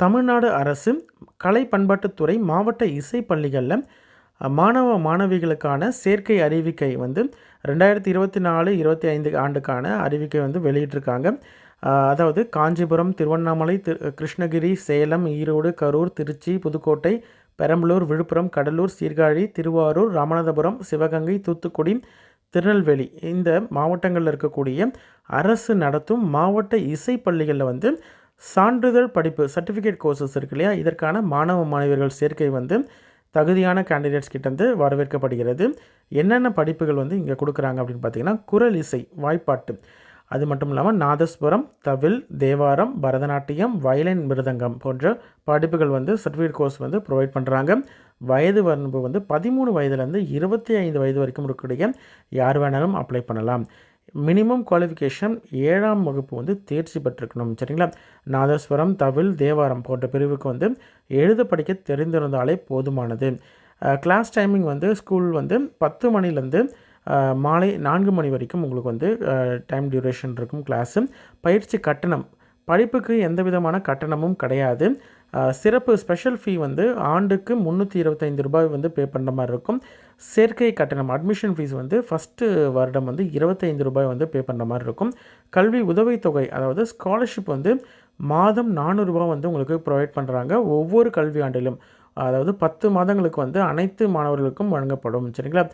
தமிழ்நாடு அரசு கலை பண்பாட்டுத்துறை மாவட்ட இசை பள்ளிகளில் மாணவ மாணவிகளுக்கான சேர்க்கை அறிவிக்கை வந்து ரெண்டாயிரத்தி இருபத்தி நாலு இருபத்தி ஐந்து ஆண்டுக்கான அறிவிக்கை வந்து வெளியிட்டிருக்காங்க. அதாவது காஞ்சிபுரம் திருவண்ணாமலை திரு கிருஷ்ணகிரி சேலம் ஈரோடு கரூர் திருச்சி புதுக்கோட்டை பெரம்பலூர் விழுப்புரம் கடலூர் சீர்காழி திருவாரூர் ராமநாதபுரம் சிவகங்கை தூத்துக்குடி திருநெல்வேலி இந்த மாவட்டங்களில் இருக்கக்கூடிய அரசு நடத்தும் மாவட்ட இசை பள்ளிகளில் வந்து சான்றிதழ் படிப்பு சர்டிஃபிகேட் கோர்சஸ் இருக்கு இல்லையா? இதற்கான மாணவ மாணவியர்கள் சேர்க்கை வந்து தகுதியான கேண்டிடேட்ஸ் கிட்டேருந்து வரவேற்கப்படுகிறது. என்னென்ன படிப்புகள் வந்து இங்கே கொடுக்குறாங்க அப்படின்னு பார்த்தீங்கன்னா குரல் இசை வாய்ப்பாட்டு. அது மட்டும் இல்லாமல் நாதஸ்வரம் தவில் தேவாரம் பரதநாட்டியம் வயலின் மிருதங்கம் போன்ற படிப்புகள் வந்து சர்டிஃபிகேட் கோர்ஸ் வந்து ப்ரொவைட் பண்ணுறாங்க வயது வரம்பு வந்து பதிமூணு வயதுலேருந்து இருபத்தி ஐந்து வயது வரைக்கும் இருக்கக்கூடிய யார் வேணாலும் அப்ளை பண்ணலாம். மினிமம் குவாலிஃபிகேஷன் ஏழாம் வகுப்பு வந்து தேர்ச்சி பெற்றிருக்கணும். சரிங்களா? நாதஸ்வரம் தவில் தேவாரம் போன்ற பிரிவுக்கு வந்து எழுத படிக்க தெரிந்திருந்தாலே போதுமானது. கிளாஸ் டைமிங் வந்து ஸ்கூல் வந்து பத்து மணிலேருந்து மாலை நான்கு மணி வரைக்கும் உங்களுக்கு வந்து டைம் டியூரேஷன் இருக்கும் கிளாஸு பயிற்சி கட்டணம். படிப்புக்கு எந்த விதமான கட்டணமும் கிடையாது. சிறப்பு ஸ்பெஷல் ஃபீ வந்து ஆண்டுக்கு முந்நூற்றி இருபத்தைந்து ரூபாய் வந்து பே பண்ணுற மாதிரி இருக்கும். சேர்க்கை கட்டணம் அட்மிஷன் ஃபீஸ் வந்து ஃபஸ்ட்டு வருடம் வந்து இருபத்தைந்து ரூபாய் வந்து பே பண்ணுற மாதிரி இருக்கும். கல்வி உதவித்தொகை அதாவது ஸ்காலர்ஷிப் வந்து மாதம் நானூறுரூபா வந்து உங்களுக்கு ப்ரொவைட் பண்ணுறாங்க ஒவ்வொரு கல்வி ஆண்டிலும் அதாவது பத்து மாதங்களுக்கு வந்து அனைத்து மாணவர்களுக்கும் வழங்கப்படும். சரிங்களா?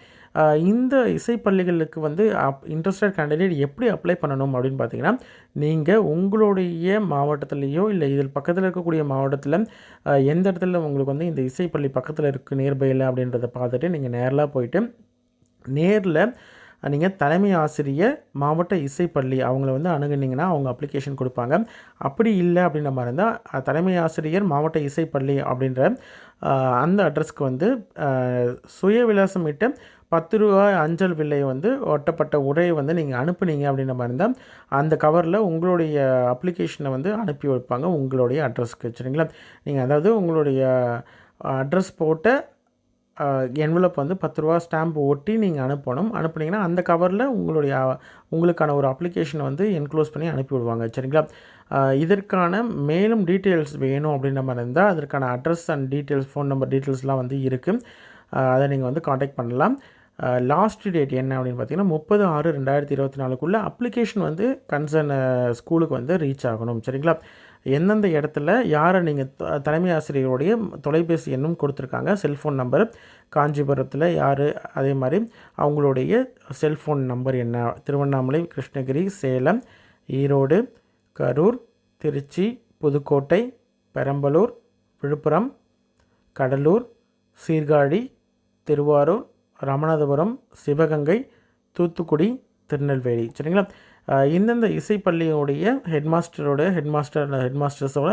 இந்த இசைப்பள்ளிகளுக்கு வந்து அப் இன்ட்ரெஸ்டட் கேண்டிடேட் எப்படி அப்ளை பண்ணணும் அப்படின்னு பார்த்தீங்கன்னா நீங்கள் உங்களுடைய மாவட்டத்துலேயோ இல்லை இதில் பக்கத்தில் இருக்கக்கூடிய மாவட்டத்தில் எந்த இடத்துல உங்களுக்கு வந்து இந்த இசைப்பள்ளி பக்கத்தில் இருக்குது நியர்பையில் அப்படின்றத பார்த்துட்டு நீங்கள் நேரில் போயிட்டு நேரில் நீங்கள் தலைமை ஆசிரியர் மாவட்ட இசைப்பள்ளி அவங்கள வந்து அணுகுனீங்கன்னா அவங்க அப்ளிகேஷன் கொடுப்பாங்க. அப்படி இல்லை அப்படின்ற மாதிரி இருந்தால் தலைமை ஆசிரியர் மாவட்ட இசைப்பள்ளி அப்படின்ற அந்த அட்ரஸ்க்கு வந்து சுய விலாசமிட்டு பத்து ரூபாய் அஞ்சல் விலை வந்து ஒட்டப்பட்ட உரையை வந்து நீங்கள் அனுப்புனீங்க அப்படின்ற மாதிரி இருந்தால் அந்த கவரில் உங்களுடைய அப்ளிகேஷனை வந்து அனுப்பி வைப்பாங்க உங்களுடைய அட்ரஸ்க்கு சரிங்களா? நீங்கள் அதாவது உங்களுடைய அட்ரஸ் போட்ட என்வலப் வந்து பத்து ரூபா ஸ்டாம்ப் ஒட்டி நீங்கள் அனுப்பணும். அனுப்புனீங்கன்னா அந்த கவரில் உங்களுடைய உங்களுக்கான ஒரு அப்ளிகேஷனை வந்து என்க்ளோஸ் பண்ணி அனுப்பி விடுவாங்க. சரிங்களா? இதற்கான மேலும் டீட்டெயில்ஸ் வேணும் அப்படின்ற மாதிரி இருந்தால் அதற்கான address and details phone number டீட்டெயில்ஸ்லாம் வந்து இருக்குது அதை நீங்கள் வந்து காண்டாக்ட் பண்ணலாம். லாஸ்ட் டேட் என்ன அப்படின்னு பார்த்தீங்கன்னா முப்பது ஆறு ரெண்டாயிரத்தி இருபத்தி நாலுக்குள்ளே அப்ளிகேஷன் வந்து கன்சர்ன் ஸ்கூலுக்கு வந்து ரீச் ஆகணும். சரிங்களா? எந்தெந்த இடத்துல யாரை நீங்கள் தலைமை ஆசிரியருடைய தொலைபேசி எண்ணும் கொடுத்துருக்காங்க? செல்ஃபோன் நம்பர் காஞ்சிபுரத்தில் யார்? அதே மாதிரி அவங்களுடைய செல்ஃபோன் நம்பர் என்ன? திருவண்ணாமலை கிருஷ்ணகிரி சேலம் ஈரோடு கரூர் திருச்சி புதுக்கோட்டை பெரம்பலூர் விழுப்புரம் கடலூர் சீர்காழி திருவாரூர் ராமநாதபுரம் சிவகங்கை தூத்துக்குடி திருநெல்வேலி. சரிங்களா? இந்தந்த இசைப்பள்ளியோடைய ஹெட்மாஸ்டரோட ஹெட்மாஸ்டர் ஹெட்மாஸ்டர்ஸோட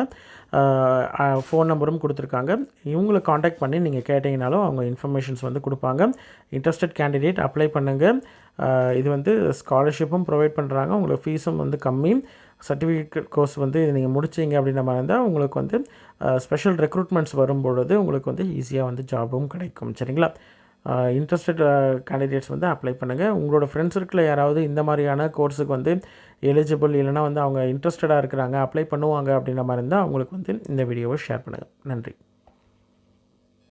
ஃபோன் நம்பரும் கொடுத்துருக்காங்க. இவங்களை காண்டாக்ட் பண்ணி நீங்கள் கேட்டிங்கனாலும் அவங்க இன்ஃபர்மேஷன்ஸ் வந்து கொடுப்பாங்க. இன்ட்ரெஸ்டட் கேண்டிடேட் அப்ளை பண்ணுங்கள் இது வந்து ஸ்காலர்ஷிப்பும் ப்ரொவைட் பண்ணுறாங்க உங்களுக்கு ஃபீஸும் வந்து கம்மி. சர்டிஃபிகேட் கோர்ஸ் வந்து நீங்கள் முடிச்சிங்க அப்படின்ற மாதிரி இருந்தால் உங்களுக்கு வந்து ஸ்பெஷல் ரெக்ரூட்மெண்ட்ஸ் வரும்பொழுது உங்களுக்கு வந்து ஈஸியாக வந்து ஜாபும் கிடைக்கும். சரிங்களா? இன்ட்ரெஸ்டட் கேண்டிடேட்ஸ் வந்து அப்ளை பண்ணுங்கள் உங்களோட ஃப்ரெண்ட்ஸ் சர்க்கிளில் யாராவது இந்த மாதிரியான கோர்ஸுக்கு வந்து எலிஜிபிள் இல்லைனா வந்து அவங்க இன்ட்ரெஸ்டடாக இருக்கிறாங்க அப்ளை பண்ணுவாங்க அப்படின்ற மாதிரி இருந்தால் அவங்களுக்கு வந்து இந்த வீடியோவை ஷேர் பண்ணுங்கள் நன்றி.